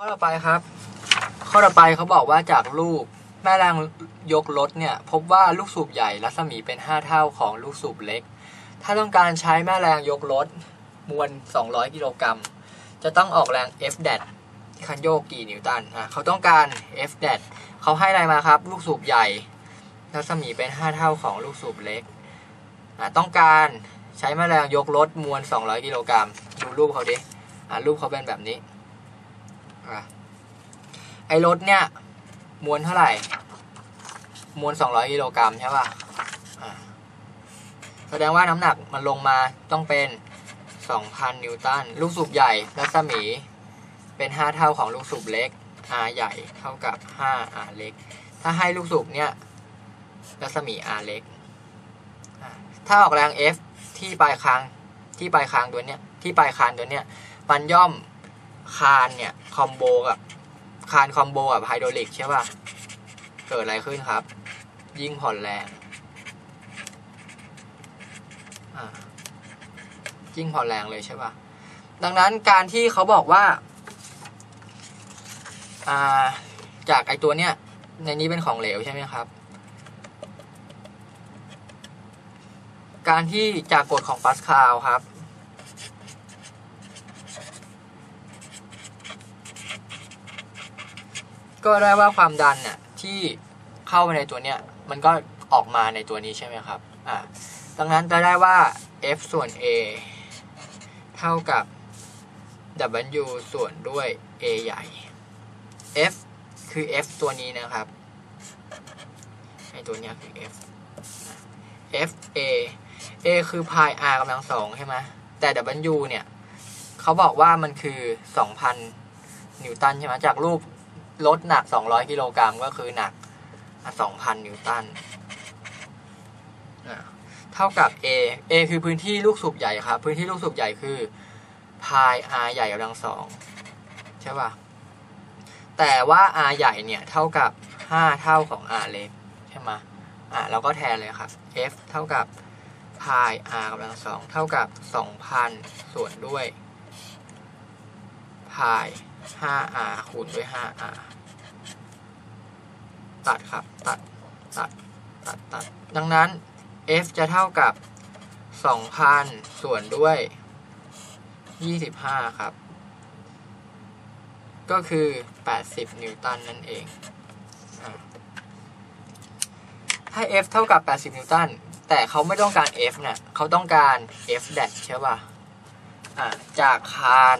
ข้อต่อไปครับ ข้อต่อไปเขาบอกว่าจากรูปแม่แรงยกรถเนี่ย พบว่าลูกสูบใหญ่รัศมีเป็น 5 เท่าของลูกสูบเล็ก ถ้าต้องการใช้แม่แรงยกรถมวล 200 กิโลกรัม จะต้องออกแรง F แดดคันโยกกี่นิวตันอะเขาต้องการ F แดดเขาให้อะไรมาครับ ลูกสูบใหญ่ รัศมีเป็น 5 เท่าของลูกสูบเล็กอะต้องการใช้แม่แรงยกรถมวล 200 กิโลกรัม ดูรูปเขาดิอะรูปเขาเป็นแบบนี้ ไอรถเนี่ยมวลเท่าไหร่มวล200กิโลกรัมใช่ป่ะแสดงว่าน้ำหนักมันลงมาต้องเป็น2,000นิวตัน ลูกสูบใหญ่รัศมี เป็น5เท่าของลูกสูบเล็ก R ใหญ่เท่ากับ5 R เล็ก ถ้าให้ลูกสูบเนี่ยรัศมี R เล็ก ถ้าออกแรง F ที่ปลายคางที่ปลายคางตัวเนี้ยที่ปลายคานตัวเนี้ยมันย่อม คานเนี่ยคอมโบกับคานคอมโบกับไฮดรอลิกใช่ป่ะ เกิดอะไรขึ้นครับ ยิ่งผ่อนแรงอะยิ่งผ่อนแรงเลยใช่ป่ะ ดังนั้นการที่เขาบอกว่าอ่าจากไอตัวเนี้ยในนี้เป็นของเหลวใช่ไหมครับ การที่จากกฎของปาสคาลครับ ก็ได้ว่าความดันเนี่ยที่เข้าไปในตัวเนี้ยมันก็ออกมาในตัวนี้ใช่ไหมครับอ่าดังนั้นจะได้ว่า F ส่วน A เท่ากับ W ส่วนด้วย A ใหญ่ F คือ F ตัวนี้นะครับไอตัวเนี้ยคือ F F A A คือ pi r กำลังสองใช่ไหมแต่ W เนี่ยเขาบอกว่ามันคือ 2,000 นิวตันใช่ไหมจากรูป รถหนัก 200 กิโลกรัมก็คือหนัก 2,000 นิวตัน เท่ากับ A A คือพื้นที่ลูกสูบใหญ่ครับ พื้นที่ลูกสูบใหญ่คือ pi r ใหญ่กำลังสองใช่ป่ะ แต่ว่า r ใหญ่เนี่ย เท่ากับ 5 เท่าของ r เล็กใช่ไหมอะเราก็แทนเลยครับ F เท่ากับ pi r กำลังสองเท่ากับ 2,000 ส่วนด้วย pi 5r คูณด้วย 5r ตัดครับ ตัด ตัด ตัด ตัด ดังนั้น F จะเท่ากับ 2,000 ส่วนด้วย 25 ครับ ก็คือ 80 นิวตันนั่นเอง ถ้า F เท่ากับ 80 นิวตัน แต่เขาไม่ต้องการ F เนี่ยเขาต้องการ F แดดใช่ป่ะ อะ จากคาน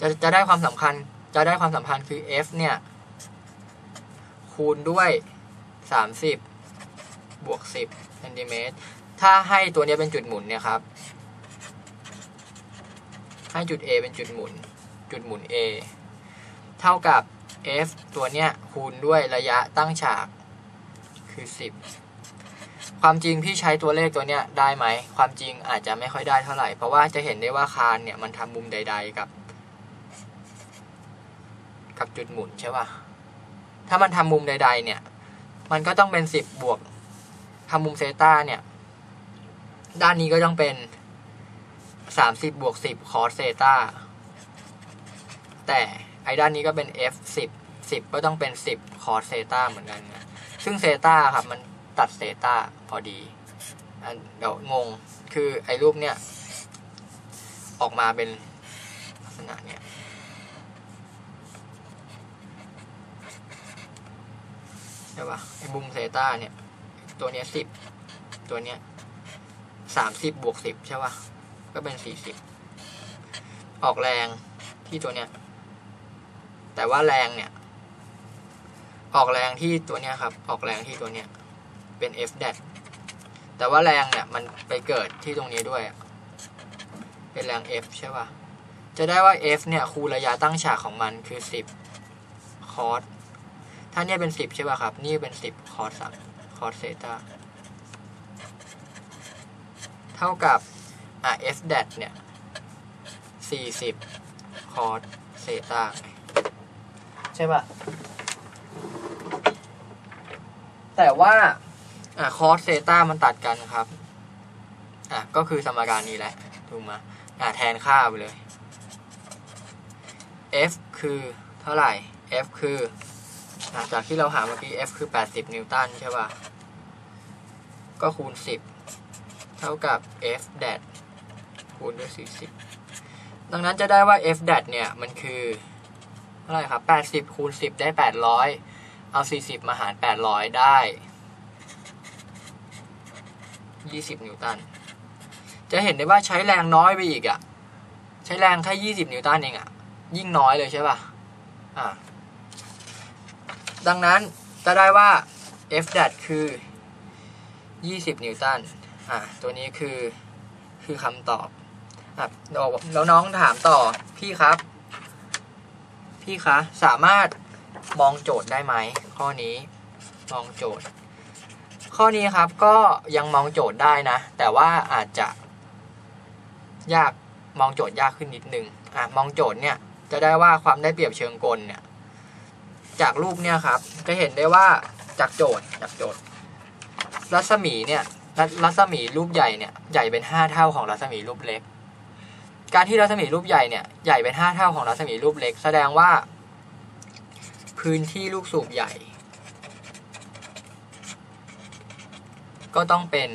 จะจะได้ความสำคัญจะได้ความสัมพันธ์คือ F เนี่ย คูณด้วย 30 บวก 10เซนติเมตรถ้าให้ตัวนี้เป็นจุดหมุนเนี่ยครับ ให้จุด A เป็นจุดหมุน จุดหมุน A เท่ากับ F ตัวเนี้ยคูณด้วยระยะตั้งฉากคือ 10 ความจริงพี่ใช้ตัวเลขตัวเนี้ยได้ไหม ความจริงอาจจะไม่ค่อยได้เท่าไหร่ เพราะว่าจะเห็นได้ว่าคานเนี่ยมันทำมุมใด ๆ กับ กับจุดหมุนใช่ป่ะ ถ้ามันทำมุมใด ๆ เนี่ย มันก็ต้องเป็น10บบวกทำมุมเซตาเนี่ย ด้านนี้ก็ต้องเป็นสามสิบบวกสิบคอสเซตาแต่ไอ้ด้านนี้ก็เป็น f สิบสิบก็ต้องเป็นสิบคอสเซตาเหมือนกันนะซึ่งเซตาครับมันตัดเซตาพอดีอันเดี๋ยวงง คือไอ้รูปเนี่ย ออกมาเป็นลักษณะเนี่ย ใช่ปะไอ้บุมเซต้าเนี่ย ตัวเนี้ยสิบตัวเนี้ยสามสิบบวกสิบใช่ปะก็เป็นสี่สิบออกแรงที่ตัวเนี้ย แต่ว่าแรงเนี่ย ออกแรงที่ตัวเนี้ยครับ ออกแรงที่ตัวเนี้ย เป็น F แดดแต่ว่าแรงเนี่ย มันไปเกิดที่ตรงนี้ด้วย เป็นแรง F ใช่ป่ะจะได้ว่า F เนี่ย คูณระยะตั้งฉากของมันคือสิบคอส ถ้าเนี่ยเป็นสิบใช่ป่ะครับ นี่เป็นสิบคอสามคอสเซตาเท่ากับอะ F แดดเนี่ยสี่สิบคอสเซตาใช่ป่ะ แต่ว่าอะคอสเซตามันตัดกันครับอะก็คือสมการนี้แหละถูกไหมอะแทนค่าไปเลย F คือเท่าไหร่ F คือ จากที่เราหาเมื่อกี้ F คือ 80 นิวตันใช่ป่ะ ก็คูณ 10 เท่ากับ F d a t คูณด้วย 40 ดังนั้นจะได้ว่า F d a t เนี่ย มันคือเท่าไหร่ครับ 80 คูณ 10 ได้ 800 เอา 40 มาหาร 800 ได้ 20 นิวตัน จะเห็นได้ว่าใช้แรงน้อยไปอีกอะ่ะ ใช้แรงแค่ 20 นิวตันเองอะ่ะ ยิ่งน้อยเลยใช่ป่ะ อ่า ดังนั้นจะได้ว่า F d a t คือ 20 นิวตัน อ่าตัวนี้คือ คือคำตอบอะแล้วน้องถามต่อ พี่ครับ พี่คะ สามารถมองโจทย์ได้ไหม ข้อนี้ มองโจทย์ ข้อนี้ครับ ก็ยังมองโจทย์ได้นะ แต่ว่าอาจจะ ยาก มองโจทย์ยากขึ้นนิดนึง อะ มองโจทย์เนี่ย จะได้ว่าความได้เปรียบเชิงกลเนี่ย จากรูปเนี่ยครับ จะเห็นได้ว่าจากโจทย์จากโจทย์ รัศมีเนี่ยรัศมีรูปใหญ่เนี่ยใหญ่เป็นห้าเท่าของรัศมีรูปเล็ก การที่รัศมีรูปใหญ่เนี่ยใหญ่เป็นห้าเท่าของรัศมีรูปเล็ก แสดงว่า พื้นที่ลูกสูบใหญ่ ก็ต้องเป็น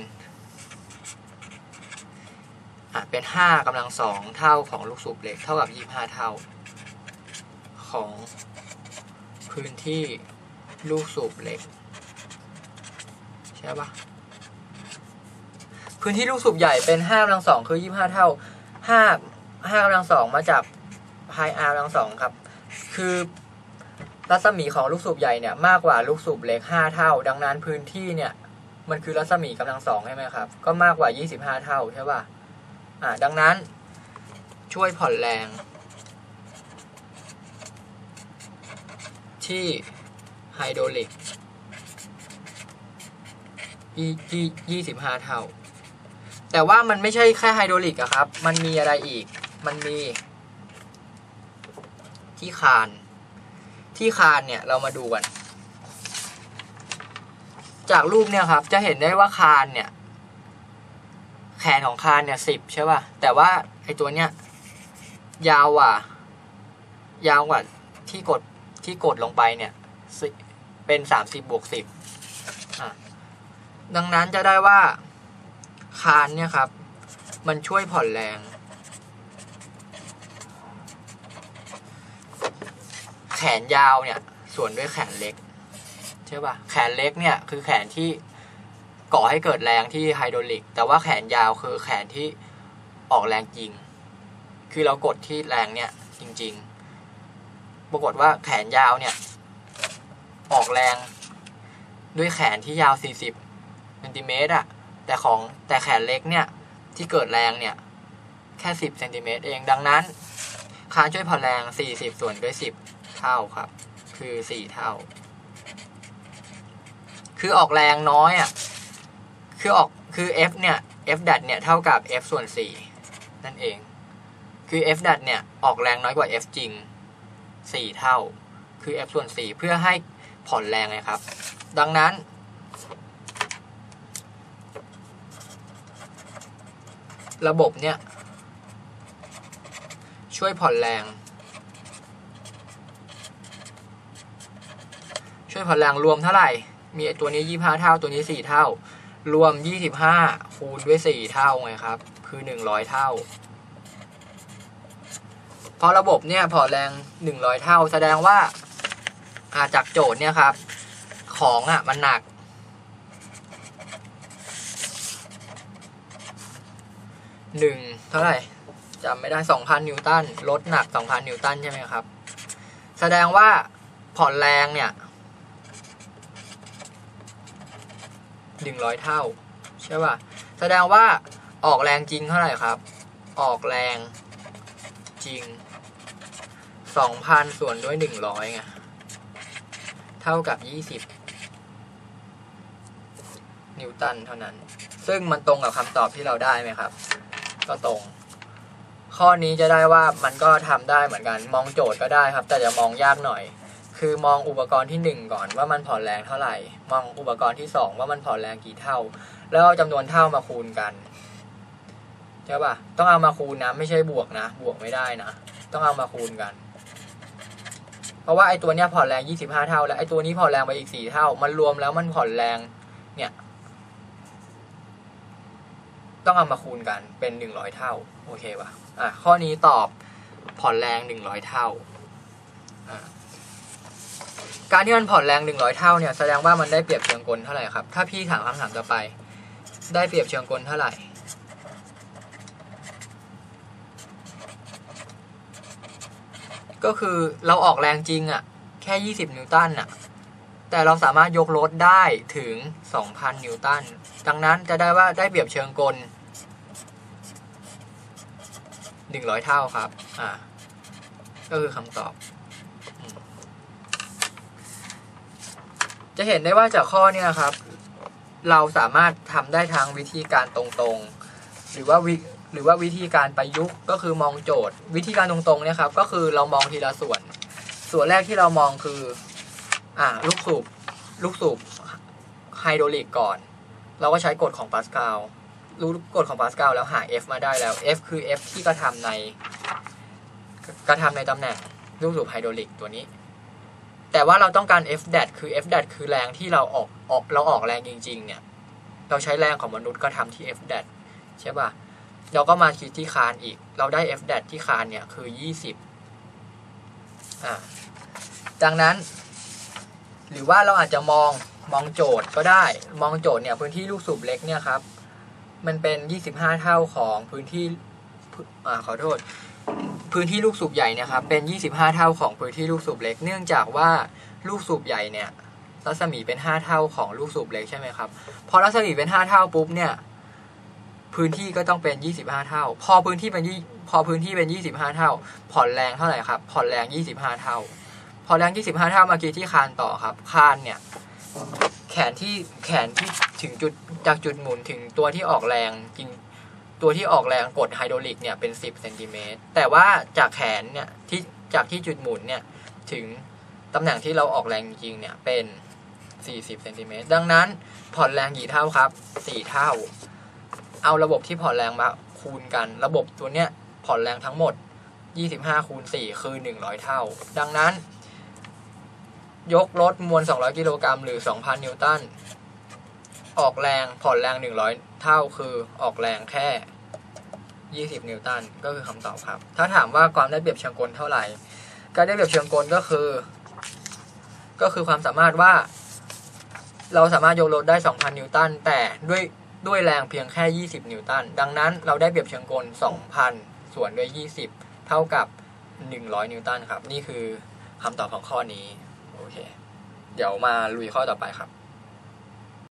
อะเป็นห้ากำลังสองเท่าของลูกสูบเล็ก เท่ากับยี่ห้าเท่าของ พื้นที่ลูกสูบเล็ก ใช่ปะพื้นที่ลูกสูบใหญ่เป็นห้ากำลังสองคือยี่ห้าเท่าห้าห้ากำลังสองมาจากพายอาร์กำลังสองครับ คือรัศมีของลูกสูบใหญ่เนี่ยมากกว่าลูกสูบเล็กห้าเท่า ดังนั้นพื้นที่เนี่ย มันคือรัศมีกำลังสองใช่ไหมครับ ก็มากกว่ายี่สิบห้าเท่าใช่ป่ะอ่าดังนั้นช่วยผ่อนแรง ที่ไฮโดรลิกยี่ยี่สิบห้าเท่า แต่ว่ามันไม่ใช่แค่ไฮโดรลิกอะครับ มันมีอะไรอีก มันมี ที่คาน ที่คานเนี่ยเรามาดูกัน จากรูปเนี่ยครับ จะเห็นได้ว่าคานเนี่ย แขนของคานเนี่ยสิบใช่ป่ะ แต่ว่าไอตัวเนี้ยยาวกว่ายาวกว่าที่กด ที่กดลงไปเนี่ยเป็นสามสิบบวกสิบดังนั้นจะได้ว่าคานเนี่ยครับ มันช่วยผ่อนแรง แขนยาวเนี่ย ส่วนด้วยแขนเล็กใช่ป่ะแขนเล็กเนี่ยคือแขนที่ก่อให้เกิดแรงที่ไฮโดรลิก แต่ว่าแขนยาวคือแขนที่ออกแรงจริง คือเรากดที่แรงเนี่ยจริง ๆ ปรากฏว่าแขนยาวเนี่ย ออกแรง ด้วยแขนที่ยาว 40เซนติเมตรอะแต่ของแต่แขนเล็กเนี่ย ที่เกิดแรงเนี่ย แค่ 10เซนติเมตรเองดังนั้นคาช่วยผ่อแรง 40 ส่วนด้วย 10 เท่าครับ คือ 4 เท่า คือออกแรงน้อยอะ่ะคือออกคือ F เนี่ย F ดัดเนี่ย เท่ากับ F ส่วน 4 นั่นเอง คือ F ดัดเนี่ย ออกแรงน้อยกว่า F จริง 4 เท่า คือ F ส่วน 4 เพื่อให้ผ่อนแรงไงครับ ดังนั้น ระบบเนี่ย ช่วยผ่อนแรง ช่วยผ่อนแรงรวมเท่าไหร่ มีตัวนี้ยี่ห้าเท่า ตัวนี้สี่เท่า รวมยี่สิบห้าคูณด้วยสี่เท่าไงครับ คือหนึ่งร้ เท่าพอระบบเนี่ยผ่อนแรงหนึ่งร้อยเท่า แสดงว่าอาจากโจทย์เนี่ยครับ ของอะมันหนัก หนึ่งเท่าไหร่จำไม่ได้สองพันนิวตันลดหนักสองพันนิวตันใช่ไหมครับ แสดงว่าผ่อนแรงเนี่ยหนึ่งร้อยเท่า ใช่ป่ะ แสดงว่าออกแรงจริงเท่าไหร่ครับ ออกแรงจริง สองพันส่วนด้วยหนึ่งร้อยไง เท่ากับยี่สิบนิวตันเท่านั้น ซึ่งมันตรงกับคำตอบที่เราได้ไหมครับ ก็ตรง ข้อนี้จะได้ว่ามันก็ทำได้เหมือนกัน มองโจทย์ก็ได้ครับ แต่จะมองยากหน่อย คือมองอุปกรณ์ที่หนึ่งก่อนว่ามันผ่อนแรงเท่าไหร่ มองอุปกรณ์ที่สองว่ามันผ่อนแรงกี่เท่า แล้วเอาจำนวนเท่ามาคูณกันใช่ป่ะ ต้องเอามาคูณนะ ไม่ใช่บวกนะ บวกไม่ได้นะ ต้องเอามาคูณกัน ราะว่าไอตัวเนี้ยผ่อนแรง 25 เท่า แล้วไอตัวนี้ผ่อนแรงไปอีก 4 เท่า มันรวมแล้วมันผ่อนแรงเนี่ย ต้องเอามาคูณกันเป็น 100 เท่า โอเคป่ะอะข้อนี้ตอบผ่อนแรง 100 เท่าอะการที่มันผ่อนแรง 100 เท่าเนี่ยแสดงว่ามันได้เปรียบเชิงกลเท่าไหร่ครับ ถ้าพี่ถามคำถามต่อไป ได้เปรียบเชิงกลเท่าไหร่ ก็คือเราออกแรงจริงอะ่ะ แค่ 20 นิวตันอะ แต่เราสามารถยกรถได้ถึง 2,000 นิวตัน ดังนั้นจะได้ว่าได้เปรียบเชิงกล 100 เท่าครับ อ่า ก็คือคำตอบ จะเห็นได้ว่าจากข้อเนี่ยครับ เราสามารถทำได้ทางวิธีการตรงๆ หรือว่าวิ หรือว่าวิธีการประยุกต์ก็คือมองโจทย์ วิธีการตรงๆเนี่ยครับก็คือเรามองทีละส่วน ส่วนแรกที่เรามองคืออ่าลูกสูบลูกสูบไฮโดรลิกก่อน เราก็ใช้กฎของปาสกาลรู้กฎของปาสกาลแล้วหา F มาได้แล้ว F คือ F ที่กระทำในกระทำในตำแหน่งลูกสูบไฮโดรลิกตัวนี้ แต่ว่าเราต้องการ F d a t คือ F d a t คือแรงที่เราออกออกเราออกแรงจริง ๆ เนี่ย เราใช้แรงของมนุษย์กระทำที่ F d a t ใช่ป่ะ เราก็มาคิดที่คานอีก เราได้ F d a t ที่คานเนี่ยคือ 20อ่าดังนั้น หรือว่าเราอาจจะมองมองโจทย์ก็ได้ มองโจทย์เนี่ยพื้นที่ลูกสูบเล็กเนี่ยครับ มันเป็น 25 เท่าของพื้นที่อ่าขอโทษ พื้นที่ลูกสูบใหญ่เนี่ยครับ เป็น 25 เท่าของพื้นที่ลูกสูบเล็ก เนื่องจากว่าลูกสูบใหญ่เนี่ยรัศมีเป็น 5 เท่าของลูกสูบเล็กใช่ไหมครับ พอรัศมีเป็น 5 เท่าปุ๊บเนี่ย พื้นที่ก็ต้องเป็น 25 เท่า พอพื้นที่เป็นยี่พอพื้นที่เป็น 25 เท่า ผ่อนแรงเท่าไหร่ครับ ผ่อนแรง 25 เท่าพอแรง 25 เท่าเมื่อกี้ที่คานต่อครับ คานเนี่ย แขนที่แขนที่ถึงจุดจากจุดหมุนถึงตัวที่ออกแรงจริงตัวที่ออกแรงกดไฮดรอลิกเนี่ยเป็น 10เซนติเมตรแต่ว่าจากแขนเนี่ยที่จากที่จุดหมุนเนี่ยถึงตำแหน่งที่เราออกแรงจริงเนี่ยเป็น 40เซนติเมตรดังนั้นผ่อนแรงกี่เท่าครับ 4 เท่า เอาระบบที่ผ่อนแรงมาคูณกัน ระบบตัวเนี้ยผ่อนแรงทั้งหมด 25คูณ4คือ 100 เท่า ดังนั้น ยกรถมวล 200 กิโลกรัมหรือ 2,000 นิวตัน ออกแรงผ่อนแรง 100 เท่าคือออกแรงแค่ 20 นิวตัน ก็คือคำตอบครับ ถ้าถามว่าความได้เปรียบเชิงกลเท่าไหร่การได้เปรียบเชิงกลก็คือ ก็คือความสามารถว่า เราสามารถยกรถได้ 2,000 นิวตัน แต่ด้วย ด้วยแรงเพียงแค่ 20 นิวตัน ดังนั้นเราได้เปรียบเชิงกล 2,000 ส่วนด้วย 20 เท่ากับ 100 นิวตันครับ นี่คือคำตอบของข้อนี้ โอเค เดี๋ยวมาลุยข้อต่อไปครับ